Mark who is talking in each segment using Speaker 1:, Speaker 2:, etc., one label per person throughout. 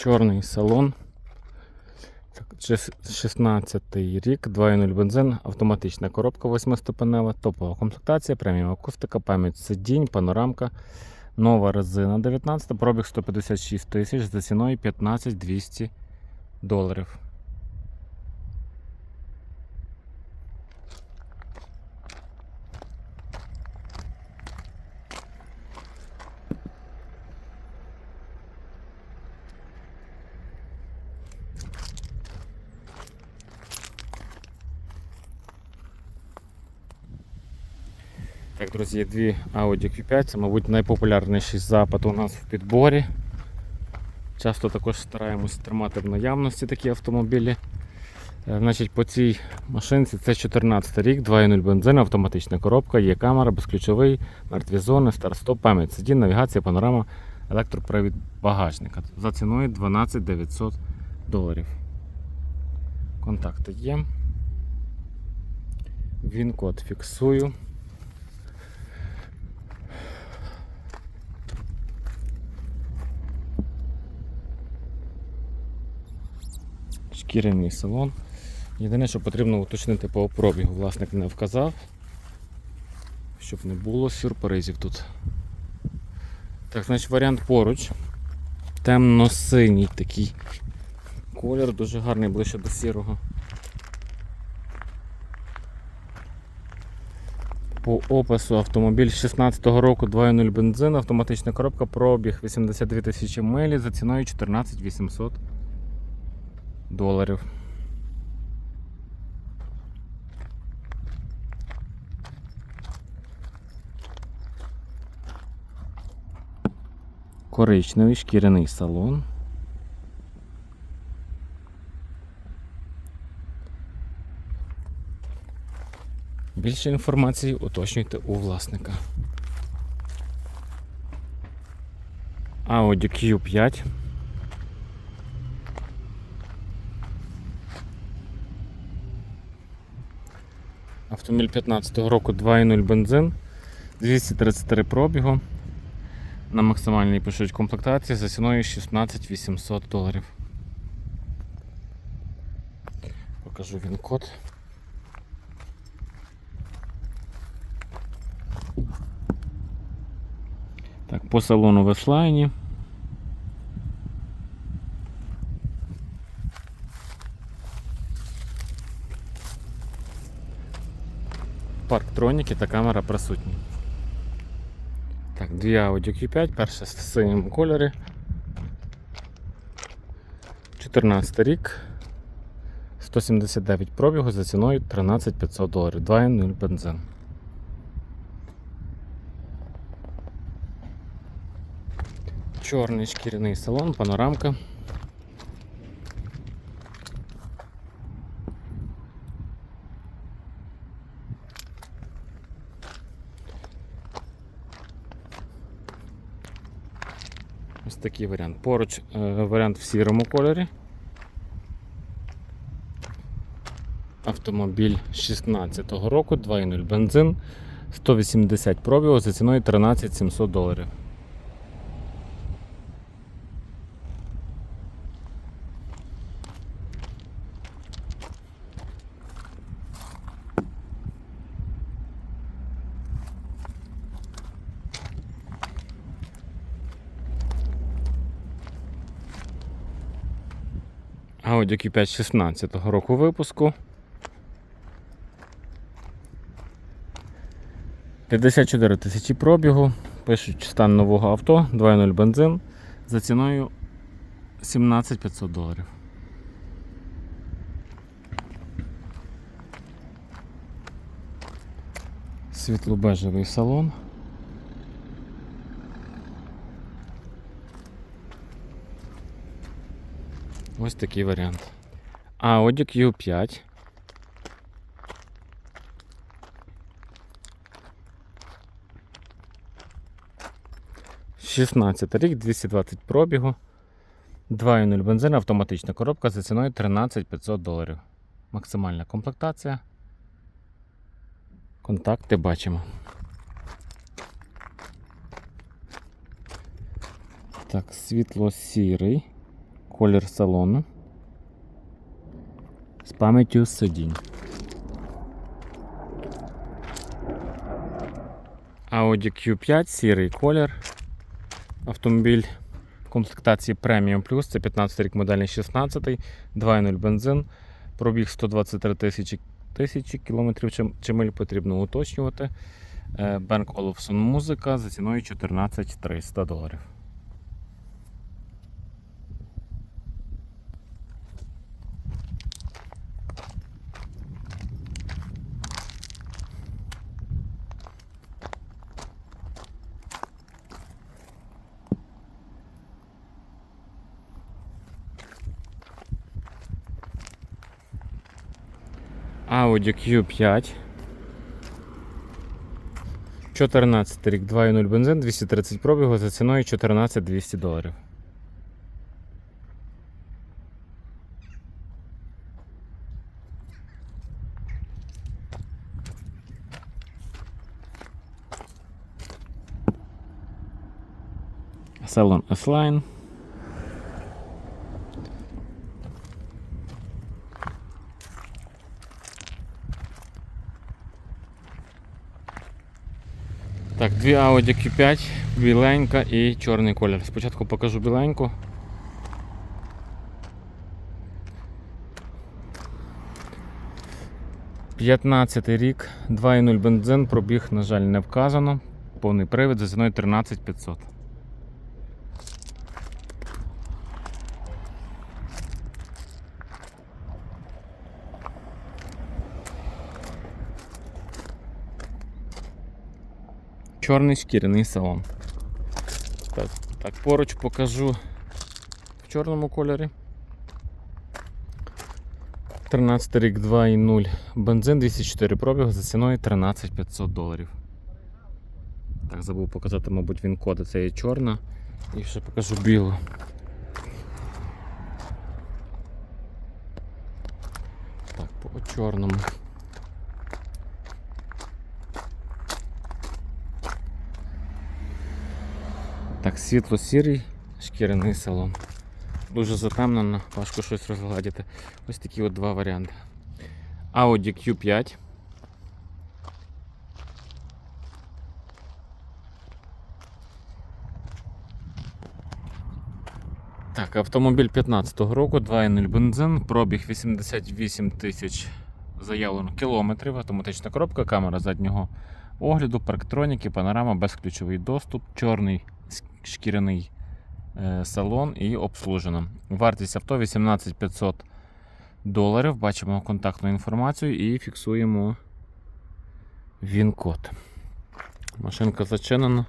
Speaker 1: Чорний салон. 16 рік, 2.0 бензин, автоматична коробка 8-ступенева, топова комплектація, преміум акустика, пам'ять сидінь, панорамка, нова резина 19, пробіг 156 тисяч за ціною 15 200 доларів. Так, друзі, дві Audi Q5, це, мабуть, найпопулярніший запад у нас в підборі. Часто також стараємось тримати в наявності такі автомобілі. Е, Значить, По цій машинці це 14 рік, 2.0 бензин, автоматична коробка, є камера, безключовий, мертві зони, старт-стоп, пам'ять сидінь, навігація, панорама, електропривід багажника. За ціною 12 900 доларів. Контакти є. Він код фіксую. Шкіряний салон. Єдине, що потрібно уточнити по пробігу. Власник не вказав, щоб не було сюрпризів тут. Так, значить варіант поруч. Темно-синій такий колір, дуже гарний ближче до сірого. По опису автомобіль 16-го року 2.0 бензин, автоматична коробка, пробіг 82 тисячі милі за ціною 14 800 доларів. Коричневий шкіряний салон. Більше інформації уточнюйте у власника. Audi Q5 Автомобіль 15 року 2.0 бензин, 233 пробігу. На максимальній пишуть комплектації за ціною 16 800 доларів. Покажу він код. Так, по салону в S-Line. Парктроніки та камера присутні. Так, дві Audi Q5, перша в синьому кольорі. 14 рік. 179 пробігу за ціною 13 500 доларів. 2.0 бензин. Чорний шкіряний салон, панорамка. Такий варіант. Поруч е, варіант в сірому кольорі. Автомобіль 16-го року, 2.0 бензин, 180 пробігу за ціною 13 700 доларів. Audi Q5 16 року випуску. 54 тисячі пробігу. Пишуть стан нового авто, 2.0 бензин за ціною 17 500 доларів. Світло-бежевий салон. Ось такий варіант. Audi Q5. Шістнадцятий рік, 220 пробігу. 2.0 бензин, автоматична коробка за ціною 13 500 доларів. Максимальна комплектація. Контакти бачимо. Так, світло-сірий. Колір салону. З пам'яттю сидінь. Audi Q5, сірий колір. Автомобіль комплектації Premium Plus. Це 15 рік модельний 16, 2.0 бензин. Пробіг 123 тисячі тисячі кілометрів чи, миль потрібно уточнювати. Бенк Olufsen музика за ціною 14 300 доларів. Audi Q5. 14 рік, 2.0 бензин, 230 пробігу за ціною 14 200 доларів. Салон S-Line. Так, дві Audi Q5, біленька і чорний колір. Спочатку покажу біленьку. П'ятнадцятий рік, 2.0 бензин, пробіг, на жаль, не вказано. Повний привід за ціною 13500. Чорний шкіряний салон. Так, так, поруч покажу в чорному кольорі. 13 рік 2.0 бензин 204 пробіг за ціною 13 500 доларів. Так, забув показати, мабуть, він коди. Це є чорна. І ще покажу білу. Так, по чорному. Так, світло-сірий шкіряний салон. Дуже затемнено, важко щось розгладити. Ось такі от два варіанти. Audi Q5. Так, автомобіль 15-го року, 2.0 бензин, пробіг 88 тисяч заявлено кілометрів, автоматична коробка, камера заднього огляду, парктроніки, панорама, безключовий доступ, чорний шкіряний е, салон і обслужено. Вартість авто 18 500 доларів. Бачимо контактну інформацію і фіксуємо він-код. Машинка зачинена.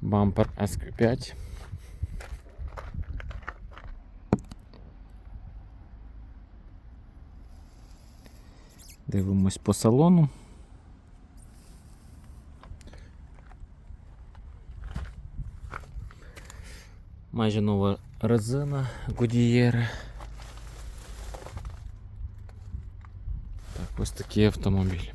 Speaker 1: Бампер SQ5. Дивимось по салону. Майже нова резина Goodyear. Так, ось такий автомобіль.